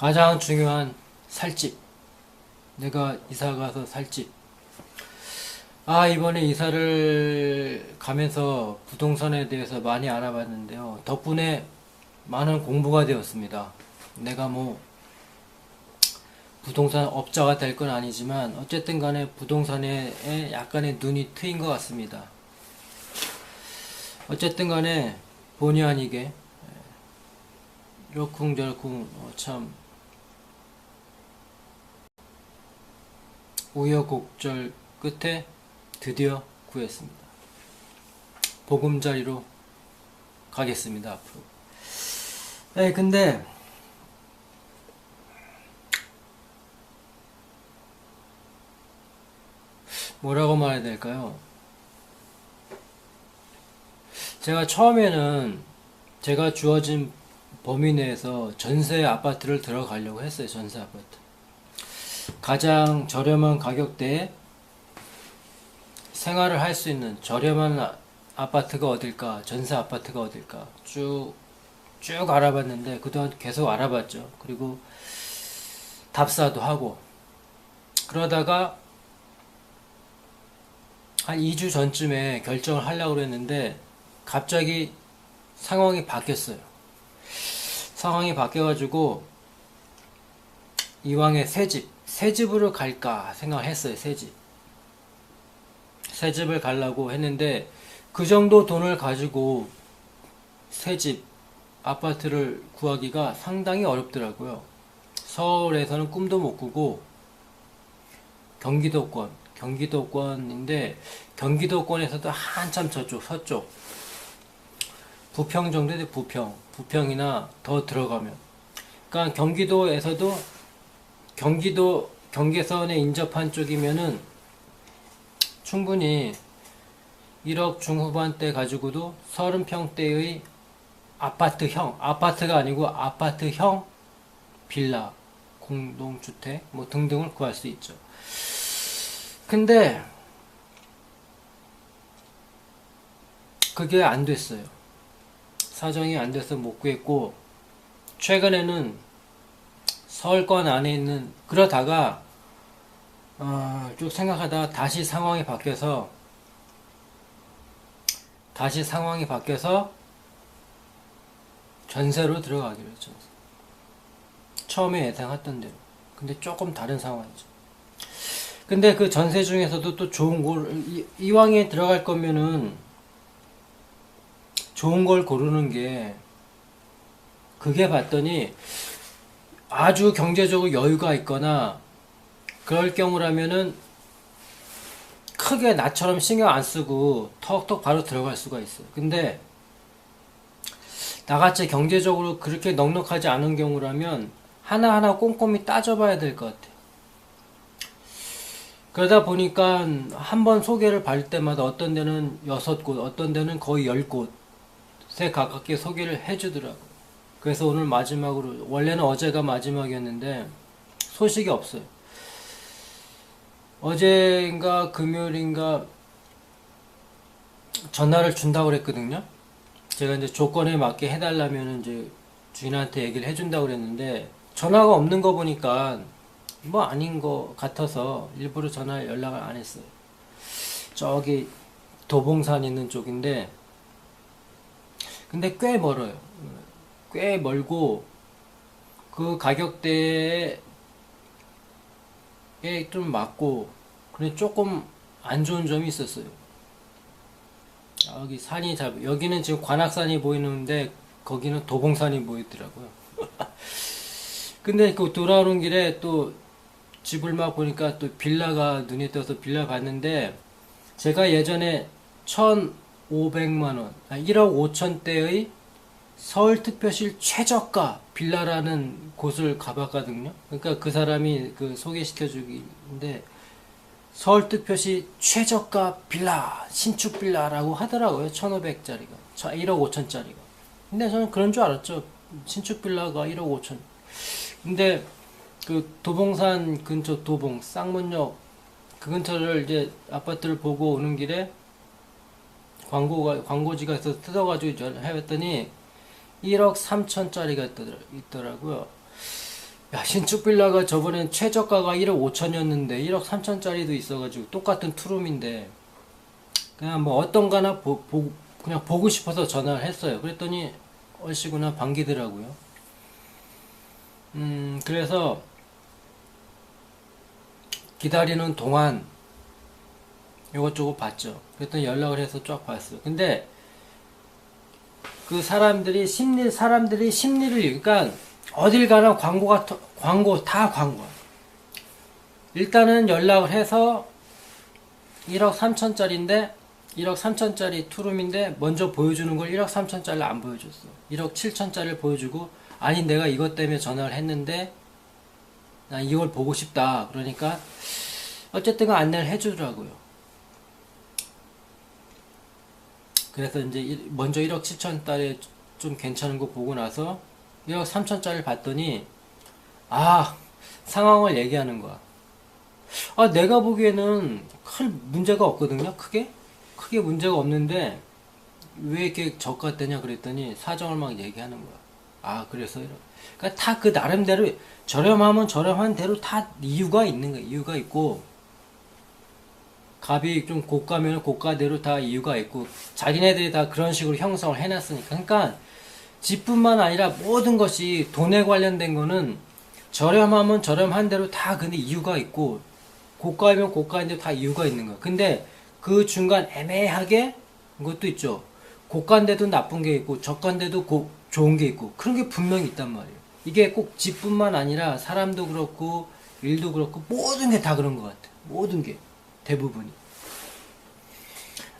가장 중요한 살집. 내가 이사 가서 살 집. 아, 이번에 이사를 가면서 부동산에 대해서 많이 알아봤는데요. 덕분에 많은 공부가 되었습니다. 내가 뭐 부동산 업자가 될 건 아니지만 어쨌든 간에 부동산에 약간의 눈이 트인 것 같습니다. 어쨌든 간에 본의 아니게 이러쿵저러쿵 어, 참 우여곡절 끝에 드디어 구했습니다. 보금자리로 가겠습니다 앞으로. 네, 근데 뭐라고 말해야 될까요? 제가 처음에는 제가 주어진 범위 내에서 전세 아파트를 들어가려고 했어요. 전세 아파트. 가장 저렴한 가격대에 생활을 할 수 있는 저렴한 아- 아파트가 어딜까, 전세 아파트가 어딜까 쭉, 쭉 알아봤는데 그동안 계속 알아봤죠. 그리고 답사도 하고 그러다가 한 2주 전쯤에 결정을 하려고 했는데 갑자기 상황이 바뀌었어요. 상황이 바뀌어가지고 이왕에 새 집, 새 집으로 갈까 생각을 했어요. 새 집. 새 집을 가려고 했는데 그 정도 돈을 가지고 새 집, 아파트를 구하기가 상당히 어렵더라고요. 서울에서는 꿈도 못 꾸고 경기도권, 경기도권인데 경기도권에서도 한참 저쪽 서쪽 부평 정도 돼 부평 부평이나 더 들어가면 그러니까 경기도에서도 경기도 경계선에 인접한 쪽이면은 충분히 1억 중후반대 가지고도 30평대의 아파트형 아파트가 아니고 아파트형 빌라 공동주택 뭐 등등을 구할 수 있죠. 근데 그게 안 됐어요. 사정이 안 돼서 못 구했고 최근에는 서울권 안에 있는 그러다가 어, 쭉 생각하다가 다시 상황이 바뀌어서 다시 상황이 바뀌어서 전세로 들어가기로 했죠. 처음에 예상했던 대로. 근데 조금 다른 상황이죠. 근데 그 전세 중에서도 또 좋은 걸 이- 이왕에 들어갈 거면은 좋은 걸 고르는 게 그게 봤더니 아주 경제적으로 여유가 있거나 그럴 경우라면은 크게 나처럼 신경 안 쓰고 턱턱 바로 들어갈 수가 있어요. 근데 나같이 경제적으로 그렇게 넉넉하지 않은 경우라면 하나하나 꼼꼼히 따져봐야 될 것 같아요. 그러다 보니까 한 번 소개를 받을 때마다 어떤 데는 여섯 곳, 어떤 데는 거의 열 곳에 가깝게 소개를 해주더라고요. 그래서 오늘 마지막으로, 원래는 어제가 마지막이었는데 소식이 없어요. 어제인가 금요일인가 전화를 준다고 그랬거든요. 제가 이제 조건에 맞게 해달라면 이제 주인한테 얘기를 해준다고 그랬는데 전화가 없는 거 보니까 뭐 아닌 거 같아서 일부러 전화 연락을 안 했어요. 저기 도봉산 있는 쪽인데 근데 꽤 멀어요. 꽤 멀고 그 가격대에 좀 맞고 근데 조금 안 좋은 점이 있었어요. 여기 산이 잘 여기는 지금 관악산이 보이는데 거기는 도봉산이 보이더라고요. 근데 그 돌아오는 길에 또 집을 막 보니까 또 빌라가 눈에 띄어서 빌라 봤는데 제가 예전에 1,500만 원, 아, 1억 5천대의 서울특별시 최저가 빌라라는 곳을 가봤거든요. 그러니까 그 사람이 그 소개시켜 주기인데 서울특별시 최저가 빌라 신축 빌라라고 하더라고요. 1,500짜리가 1억 5천짜리가. 근데 저는 그런 줄 알았죠. 신축 빌라가 1억 5천. 근데 그 도봉산 근처 도봉 쌍문역 그 근처를 이제 아파트를 보고 오는 길에 광고가 광고지가 있어서 뜯어가지고 전- 해봤더니 1억 3천짜리가 있더라 고요. 야 신축 빌라가 저번엔 최저가가 1억 5천이었는데 1억 3천짜리도 있어가지고 똑같은 투룸인데 그냥 뭐 어떤 가나 보, 보, 그냥 보고 싶어서 전화를 했어요. 그랬더니 얼씨구나 반기더라고요. 음 그래서 기다리는 동안 이것저것 봤죠. 그랬더니 연락을 해서 쫙 봤어요. 근데 그 사람들이 심리 사람들이 심리를 그러니까 어딜 가나 광고가 터- 광고 다 광고. 일단은 연락을 해서 1억 3천짜리인데 1억 3천짜리 투룸인데 먼저 보여주는 걸 1억 3천짜리를 안 보여줬어. 1억 7천짜리를 보여주고 아니 내가 이것 때문에 전화를 했는데 나 이걸 보고 싶다. 그러니까 어쨌든 간 안내를 해주더라고요. 그래서 이제 일- 먼저 1억 7천 달에 좀 괜찮은 거 보고 나서 1억 3천짜리를 봤더니 아 상황을 얘기하는 거야. 아 내가 보기에는 큰 문제가 없거든요. 크게 크게 문제가 없는데 왜 이렇게 저가 되냐 그랬더니 사정을 막 얘기하는 거야. 아 그래서 이런. 그러니까 다 그 나름대로 저렴하면 저렴한 대로 다 이유가 있는 거야. 이유가 있고 값이 좀 고가면 고가대로 다 이유가 있고 자기네들이 다 그런 식으로 형성을 해놨으니까. 그러니까 집뿐만 아니라 모든 것이 돈에 관련된 거는 저렴하면 저렴한 대로 다 근데 이유가 있고 고가이면 고가인데 다 이유가 있는 거야. 근데 그 중간 애매하게 그것도 있죠. 고가인데도 나쁜 게 있고 저가인데도 고- 좋은 게 있고 그런 게 분명히 있단 말이에요. 이게 꼭 집뿐만 아니라 사람도 그렇고 일도 그렇고 모든 게 다 그런 것 같아. 모든 게. 대부분이.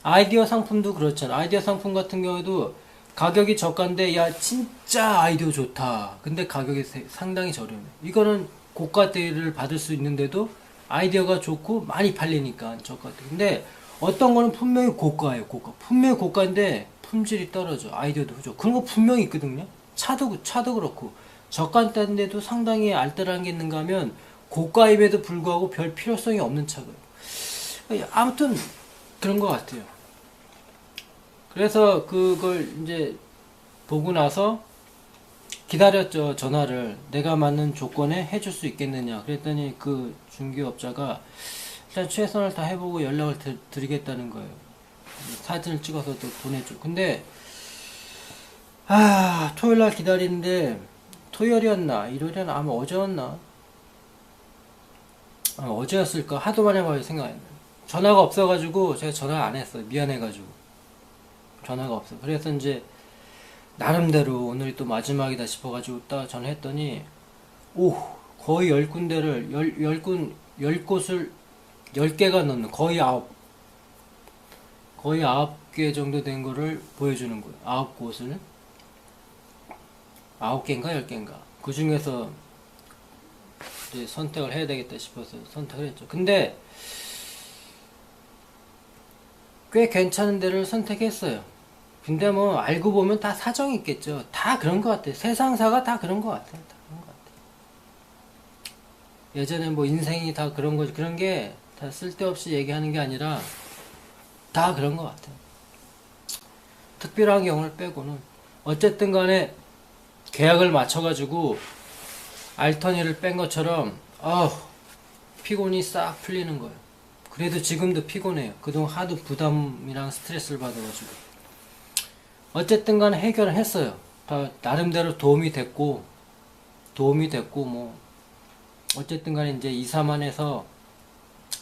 아이디어 상품도 그렇잖아. 아이디어 상품 같은 경우에도 가격이 저가인데 야 진짜 아이디어 좋다. 근데 가격이 세- 상당히 저렴해. 이거는 고가대를 받을 수 있는데도 아이디어가 좋고 많이 팔리니까 저가대. 근데 어떤 거는 분명히 고가예요. 고가. 분명히 고가인데 품질이 떨어져. 아이디어도 그죠. 그런 거 분명히 있거든요. 차도 그- 차도 그렇고 저가인데도 상당히 알뜰한 게 있는가 하면 고가임에도 불구하고 별 필요성이 없는 차가 아무튼 그런 것 같아요. 그래서 그걸 이제 보고 나서 기다렸죠 전화를. 내가 맞는 조건에 해줄 수 있겠느냐. 그랬더니 그 중개업자가 일단 최선을 다 해보고 연락을 드, 드리겠다는 거예요. 사진을 찍어서 또 보내줘. 근데 아 토요일날 기다리는데 토요일이었나? 일요일이었나? 아마 어제였나? 아, 어제였을까? 하도 많이 봐요 나요. 전화가 없어가지고 제가 전화 안 했어요. 미안해가지고. 전화가 없어 그래서 이제 나름대로 오늘이 또 마지막이다 싶어가지고 딱 전화했더니 오 거의 열 군데를 열, 열 군, 열 곳을 열 개가 넘는 거의 아홉 거의 아홉 개 정도 된 거를 보여주는 거예요. 아홉 곳을. 아홉 개인가 열 개인가. 그 중에서 이제 선택을 해야 되겠다 싶어서 선택을 했죠. 근데 꽤 괜찮은 데를 선택했어요. 근데 뭐 알고 보면 다 사정이 있겠죠. 다 그런 것 같아요. 세상사가 다 그런 것 같아요. 다 그런 것 같아요. 예전에 뭐 인생이 다 그런 거지 그런 게 다 쓸데없이 얘기하는 게 아니라 다 그런 것 같아요. 특별한 경우를 빼고는 어쨌든 간에 계약을 맞춰가지고 알터니를 뺀 것처럼 어 피곤이 싹 풀리는 거예요. 그래도 지금도 피곤해요. 그동안 하도 부담이랑 스트레스를 받아가지고. 어쨌든 간에 해결을 했어요. 다 나름대로 도움이 됐고, 도움이 됐고, 뭐, 어쨌든 간에 이제 2, 3만 해서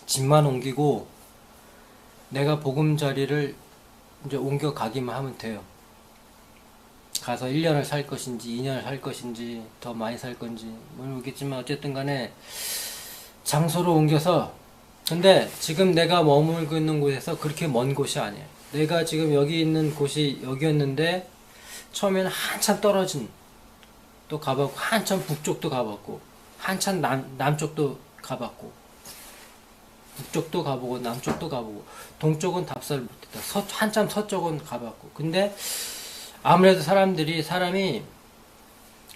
집만 옮기고, 내가 보금자리를 이제 옮겨가기만 하면 돼요. 가서 1년을 살 것인지, 2년을 살 것인지, 더 많이 살 건지, 모르겠지만, 어쨌든 간에 장소로 옮겨서 근데 지금 내가 머물고 있는 곳에서 그렇게 먼 곳이 아니에요. 내가 지금 여기 있는 곳이 여기였는데 처음에는 한참 떨어진 또 가봤고 한참 북쪽도 가봤고 한참 남, 남쪽도 가봤고 북쪽도 가보고 남쪽도 가보고 동쪽은 답사를 못했다. 서, 한참 서쪽은 가봤고 근데 아무래도 사람들이 사람이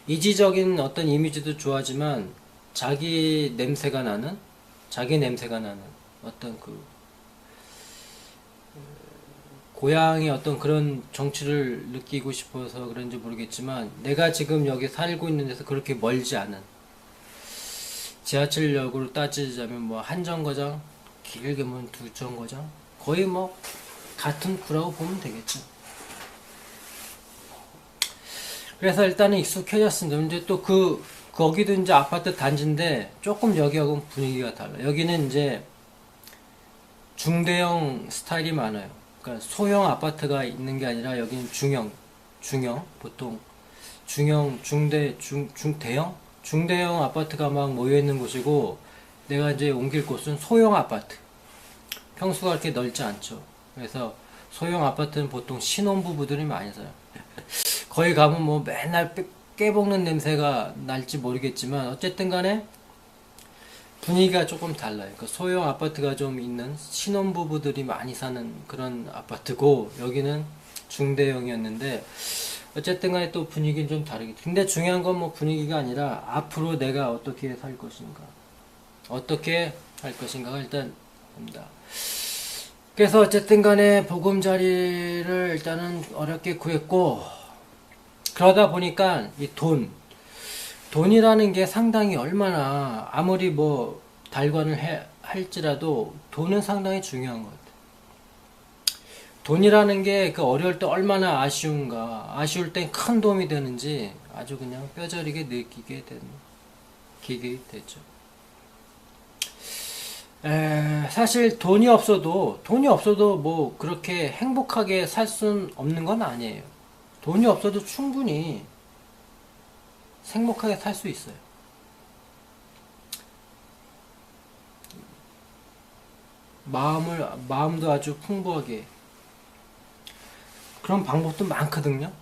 이지적인 어떤 이미지도 좋아하지만 자기 냄새가 나는 자기 냄새가 나는 어떤 그 고향의 어떤 그런 정치를 느끼고 싶어서 그런지 모르겠지만 내가 지금 여기 살고 있는 데서 그렇게 멀지 않은 지하철역으로 따지자면 뭐 한 정거장 길게 보면 두 정거장 거의 뭐 같은 구라고 보면 되겠죠. 그래서 일단은 익숙해졌습니다. 근데 또그 거기도 이제 아파트 단지인데 조금 여기하고는 분위기가 달라. 요 여기는 이제 중대형 스타일이 많아요. 그러니까 소형 아파트가 있는 게 아니라 여기는 중형, 중형 보통 중형, 중대, 중 중대형, 중대형 아파트가 막 모여 있는 곳이고 내가 이제 옮길 곳은 소형 아파트. 평수가 그렇게 넓지 않죠. 그래서 소형 아파트는 보통 신혼부부들이 많이 살아요. 거기 가면 뭐 맨날 깨- 깨볶는 냄새가 날지 모르겠지만 어쨌든 간에 분위기가 조금 달라요. 그 소형 아파트가 좀 있는 신혼부부들이 많이 사는 그런 아파트고 여기는 중대형이었는데 어쨌든 간에 또 분위기는 좀 다르겠죠. 근데 중요한 건 뭐 분위기가 아니라 앞으로 내가 어떻게 살 것인가. 어떻게 할 것인가가 일단 봅니다. 그래서 어쨌든 간에 보금자리를 일단은 어렵게 구했고 그러다 보니까 이 돈, 돈이라는 게 상당히 얼마나 아무리 뭐 달관을 해, 할지라도 돈은 상당히 중요한 것 같아요. 돈이라는 게 그 어려울 때 얼마나 아쉬운가, 아쉬울 땐 큰 도움이 되는지 아주 그냥 뼈저리게 느끼게 되는 기게 되죠. 에, 사실 돈이 없어도 돈이 없어도 뭐 그렇게 행복하게 살 수는 없는 건 아니에요. 돈이 없어도 충분히 행복하게 살 수 있어요. 마음을 마음도 아주 풍부하게 그런 방법도 많거든요.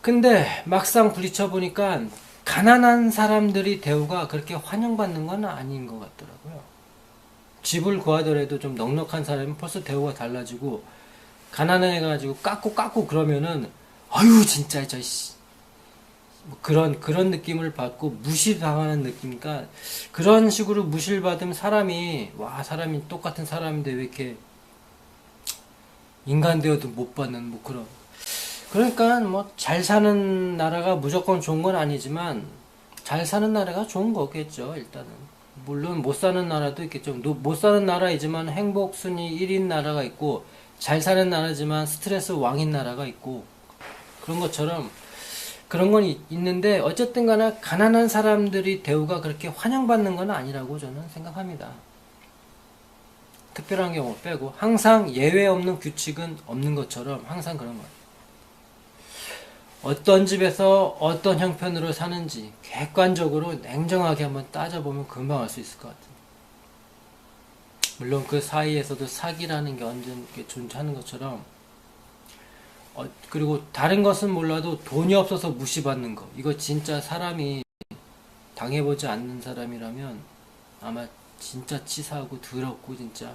근데 막상 부딪혀 보니까 가난한 사람들이 대우가 그렇게 환영받는 건 아닌 것 같더라고요. 집을 구하더라도 좀 넉넉한 사람은 벌써 대우가 달라지고 가난해가지고 깎고 깎고 그러면은 아유 진짜 저 씨. 뭐 그런 그런 느낌을 받고 무시당하는 느낌이니까 그런 식으로 무시를 받으면 사람이 와 사람이 똑같은 사람인데 왜 이렇게 인간 되어도 못 받는 뭐 그런. 그러니까 뭐 잘 사는 나라가 무조건 좋은 건 아니지만 잘 사는 나라가 좋은 거겠죠 일단은. 물론 못 사는 나라도 있겠죠. 노- 못 사는 나라이지만 행복 순위 1인 나라가 있고 잘 사는 나라지만 스트레스 왕인 나라가 있고 그런 것처럼 그런 건 있- 있는데 어쨌든 간에 가난한 사람들이 대우가 그렇게 환영받는 건 아니라고 저는 생각합니다. 특별한 경우 빼고 항상 예외 없는 규칙은 없는 것처럼 항상 그런 거예요. 어떤 집에서 어떤 형편으로 사는지 객관적으로 냉정하게 한번 따져보면 금방 알 수 있을 것 같아요. 물론 그 사이에서도 사기라는 게 언젠 게 존재하는 것처럼 어, 그리고 다른 것은 몰라도 돈이 없어서 무시받는 거 이거 진짜 사람이 당해보지 않는 사람이라면 아마 진짜 치사하고 더럽고 진짜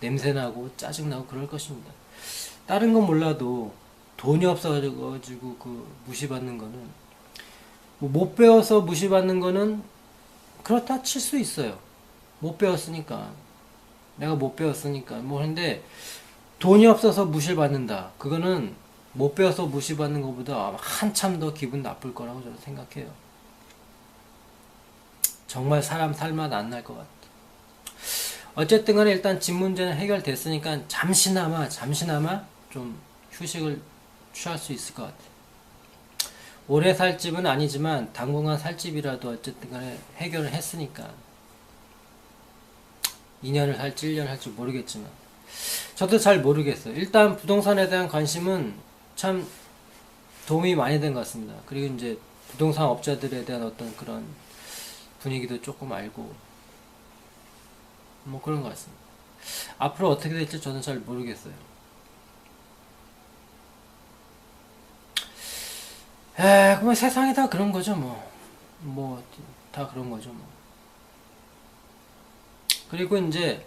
냄새나고 짜증나고 그럴 것입니다. 다른 건 몰라도 돈이 없어가지고 그 무시받는 거는 뭐 못 배워서 무시받는 거는 그렇다 칠 수 있어요. 못 배웠으니까 내가 못 배웠으니까 뭐 근데 돈이 없어서 무시를 받는다. 그거는 못 배워서 무시받는 것보다 한참 더 기분 나쁠 거라고 저는 생각해요. 정말 사람 살맛 안 날 것 같아. 어쨌든 간에 일단 집 문제는 해결됐으니까 잠시나마, 잠시나마 좀 휴식을 취할 수 있을 것 같아. 오래 살 집은 아니지만 당분간 살 집이라도 어쨌든 간에 해결을 했으니까. 2년을 살지 1년을 할지 모르겠지만. 저도 잘 모르겠어요. 일단 부동산에 대한 관심은 참 도움이 많이 된 것 같습니다. 그리고 이제 부동산 업자들에 대한 어떤 그런 분위기도 조금 알고 뭐 그런 것 같습니다. 앞으로 어떻게 될지 저는 잘 모르겠어요. 에, 그뭐 세상이 다 그런 거죠, 뭐. 뭐, 다 그런 거죠, 뭐. 그리고 이제,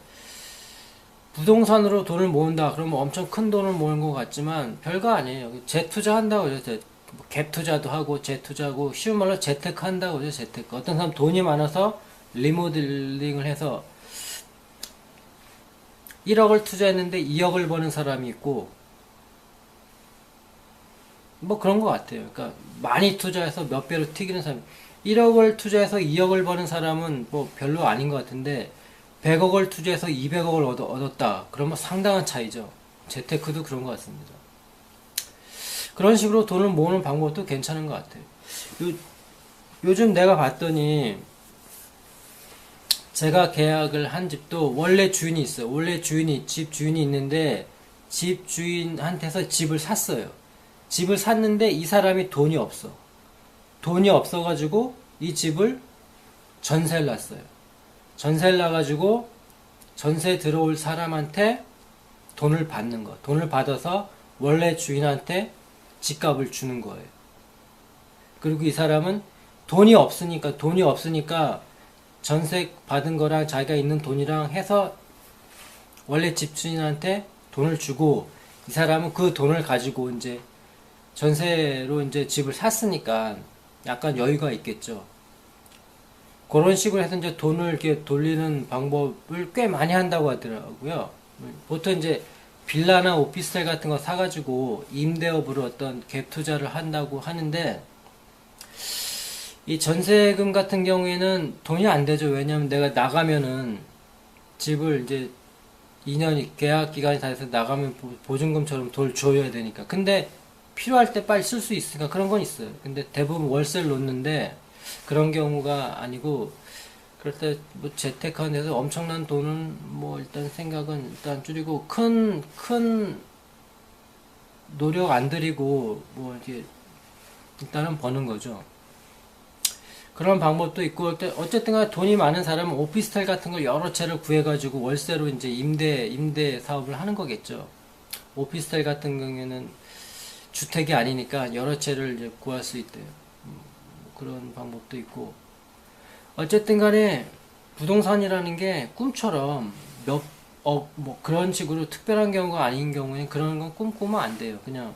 부동산으로 돈을 모은다. 그러면 엄청 큰 돈을 모은 것 같지만, 별거 아니에요. 재투자 한다고 그래요. 재- 뭐갭 투자도 하고, 재투자하고, 쉬운 말로 재테크 한다고 그래요, 재테크. 어떤 사람 돈이 많아서, 리모델링을 해서, 1억을 투자했는데 2억을 버는 사람이 있고, 뭐 그런 것 같아요. 그러니까 많이 투자해서 몇 배로 튀기는 사람. 1억을 투자해서 2억을 버는 사람은 뭐 별로 아닌 것 같은데 100억을 투자해서 200억을 얻, 얻었다. 그러면 상당한 차이죠. 재테크도 그런 것 같습니다. 그런 식으로 돈을 모으는 방법도 괜찮은 것 같아요. 요, 요즘 내가 봤더니 제가 계약을 한 집도 원래 주인이 있어요. 원래 주인이 집 주인이 있는데 집 주인한테서 집을 샀어요. 집을 샀는데 이 사람이 돈이 없어. 돈이 없어가지고 이 집을 전세를 놨어요. 전세를 놔가지고 전세 들어올 사람한테 돈을 받는 거. 돈을 받아서 원래 주인한테 집값을 주는 거예요. 그리고 이 사람은 돈이 없으니까, 돈이 없으니까 전세 받은 거랑 자기가 있는 돈이랑 해서 원래 집주인한테 돈을 주고 이 사람은 그 돈을 가지고 이제 전세로 이제 집을 샀으니까 약간 여유가 있겠죠. 그런 식으로 해서 이제 돈을 이렇게 돌리는 방법을 꽤 많이 한다고 하더라고요. 보통 이제 빌라나 오피스텔 같은 거 사가지고 임대업으로 어떤 갭 투자를 한다고 하는데 이 전세금 같은 경우에는 돈이 안 되죠. 왜냐면 내가 나가면은 집을 이제 2년 계약 기간이 다 돼서 나가면 보- 보증금처럼 돈을 줘야 되니까. 근데 필요할 때 빨리 쓸 수 있으니까 그런 건 있어요. 근데 대부분 월세를 놓는데 그런 경우가 아니고 그럴 때 뭐 재테크하는 데서 엄청난 돈은 뭐 일단 생각은 일단 줄이고 큰 큰 노력 안 들이고 뭐 이렇게 일단은 버는 거죠. 그런 방법도 있고 어쨌든 간에 돈이 많은 사람은 오피스텔 같은 걸 여러 채를 구해가지고 월세로 이제 임대 임대 사업을 하는 거겠죠. 오피스텔 같은 경우에는 주택이 아니니까 여러 채를 이제 구할 수 있대요. 그런 방법도 있고 어쨌든 간에 부동산이라는 게 꿈처럼 몇 억 뭐 그런 식으로 특별한 경우가 아닌 경우에 그런 건 꿈꾸면 안 돼요. 그냥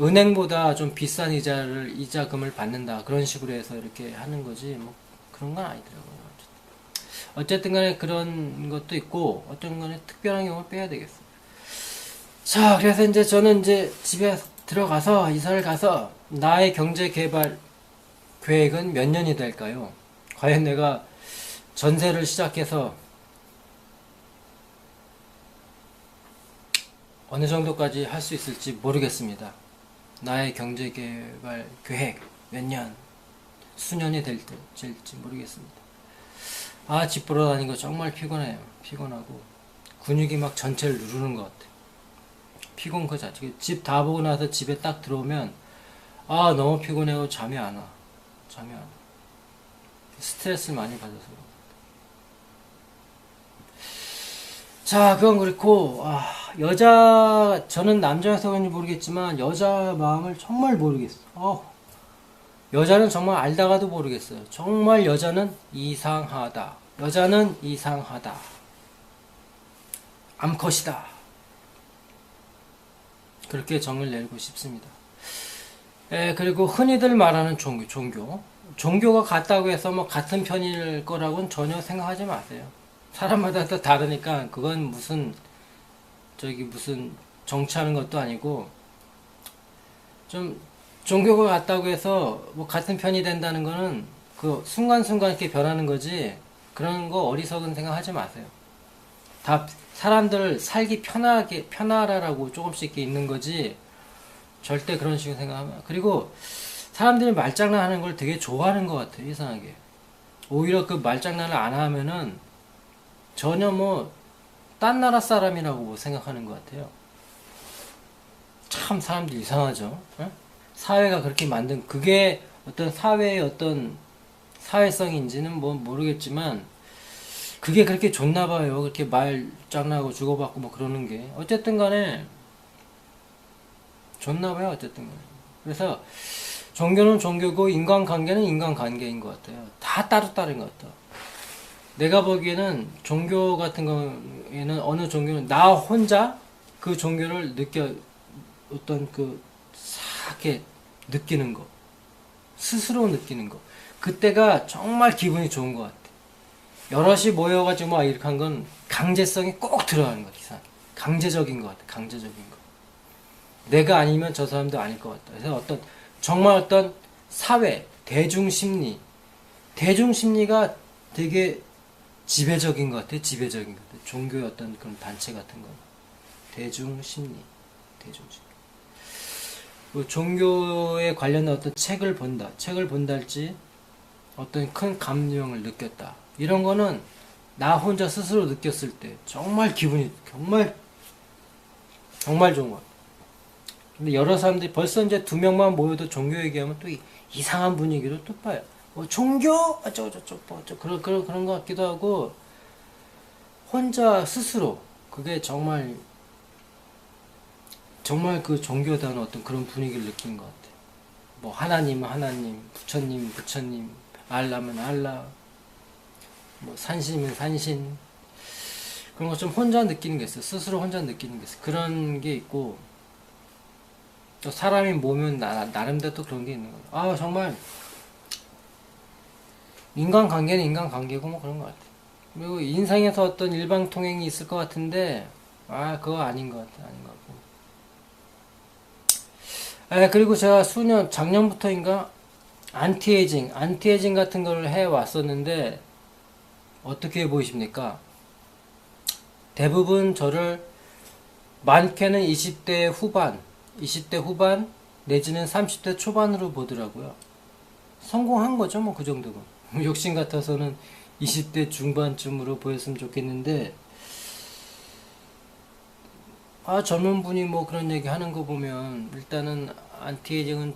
은행보다 좀 비싼 이자를 이자금을 받는다 그런 식으로 해서 이렇게 하는 거지 뭐 그런 건 아니더라고요. 어쨌든 간에 그런 것도 있고 어떤 간에 특별한 경우를 빼야 되겠어요. 자, 그래서 이제 저는 이제 집에 들어가서 이사를 가서 나의 경제 개발 계획은 몇 년이 될까요? 과연 내가 전세를 시작해서 어느 정도까지 할 수 있을지 모르겠습니다. 나의 경제 개발 계획 몇 년, 수년이 될지 모르겠습니다. 아, 집 보러 다니는 거 정말 피곤해요. 피곤하고 근육이 막 전체를 누르는 것 같아요. 피곤 그 자체. 집 다 보고 나서 집에 딱 들어오면 아 너무 피곤해요. 잠이 안 와. 잠이 안 와. 스트레스를 많이 받아서. 자, 그건 그렇고 아, 여자 저는 남자여서 그런지 모르겠지만 여자 마음을 정말 모르겠어. 어. 여자는 정말 알다가도 모르겠어요. 정말 여자는 이상하다. 여자는 이상하다. 암컷이다. 그렇게 정을 내리고 싶습니다. 에, 그리고 흔히들 말하는 종교, 종교. 종교가 같다고 해서 뭐 같은 편일 거라고는 전혀 생각하지 마세요. 사람마다 또 다르니까 그건 무슨 저기 무슨 정치하는 것도 아니고 좀 종교가 같다고 해서 뭐 같은 편이 된다는 거는 그 순간순간 이렇게 변하는 거지 그런 거 어리석은 생각하지 마세요. 다 사람들 살기 편하게 편하라라고 조금씩 있는 거지 절대 그런 식으로 생각하면 그리고 사람들이 말장난하는 걸 되게 좋아하는 것 같아요 이상하게 오히려 그 말장난을 안 하면은 전혀 뭐 딴 나라 사람이라고 뭐 생각하는 것 같아요 참 사람들 이상하죠 어? 사회가 그렇게 만든 그게 어떤 사회의 어떤 사회성인지는 뭐 모르겠지만 그게 그렇게 좋나 봐요. 그렇게 말 장난하고 주고받고 뭐 그러는 게. 어쨌든 간에 좋나 봐요. 어쨌든. 그래서 종교는 종교고 인간관계는 인간관계인 것 같아요. 다 따로따로인 것 같아요. 내가 보기에는 종교 같은 경우에는 어느 종교는 나 혼자 그 종교를 느껴 어떤 그 사게 느끼는 거 스스로 느끼는 거 그때가 정말 기분이 좋은 것 같아. 여럿이 모여가지고 막 이렇게 한 건 강제성이 꼭 들어가는 것 같아. 강제적인 것 같아. 강제적인 거. 내가 아니면 저 사람도 아닐 것 같다. 그래서 어떤 정말 어떤 사회 대중 심리 대중 심리가 되게 지배적인 것 같아. 지배적인 것 같아. 종교의 어떤 그런 단체 같은 거. 대중 심리, 대중 심리. 그 종교에 관련된 어떤 책을 본다. 책을 본달지 어떤 큰 감명을 느꼈다. 이런 거는 나 혼자 스스로 느꼈을 때 정말 기분이 정말 정말 좋은 것 같아. 근데 여러 사람들이 벌써 이제 두 명만 모여도 종교 얘기하면 또 이- 이상한 분위기로 또 봐요. 뭐 종교 어쩌고 저쩌고 뭐 어쩌고 그런 그런 그런 것 같기도 하고 혼자 스스로 그게 정말 정말 그 종교다는 어떤 그런 분위기를 느낀 것 같아. 뭐 하나님은 하나님, 부처님 부처님, 알라면 알라, 뭐 산신이면 산신 그런 거 좀 혼자 느끼는 게 있어. 스스로 혼자 느끼는 게 있어. 그런 게 있고 또 사람이 모면 나, 나름대로 또 그런 게 있는 거야. 아 정말 인간관계는 인간관계고 뭐 그런 것 같아. 그리고 인상에서 어떤 일방통행이 있을 것 같은데 아 그거 아닌 것 같아. 아닌 것 같고. 아 그리고 제가 수년 작년부터인가 안티에이징 안티에이징 같은 걸 해 왔었는데 어떻게 보이십니까? 대부분 저를 많게는 20대 후반, 20대 후반 내지는 30대 초반으로 보더라고요. 성공한 거죠, 뭐 그 정도면. 욕심 같아서는 20대 중반쯤으로 보였으면 좋겠는데, 아 젊은 분이 뭐 그런 얘기 하는 거 보면 일단은 안티에이징은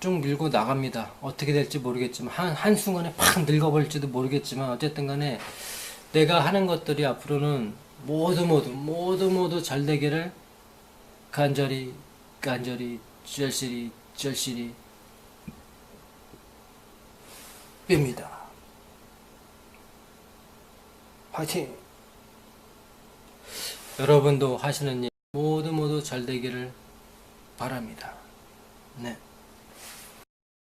쭉 밀고 나갑니다. 어떻게 될지 모르겠지만 한 한순간에 팍 늙어버릴지도 모르겠지만 어쨌든 간에 내가 하는 것들이 앞으로는 모두 모두 모두 모두 잘 되기를 간절히 간절히 절실히 절실히 빕니다. 화이팅! 여러분도 하시는 일 모두 모두 잘 되기를 바랍니다. 네.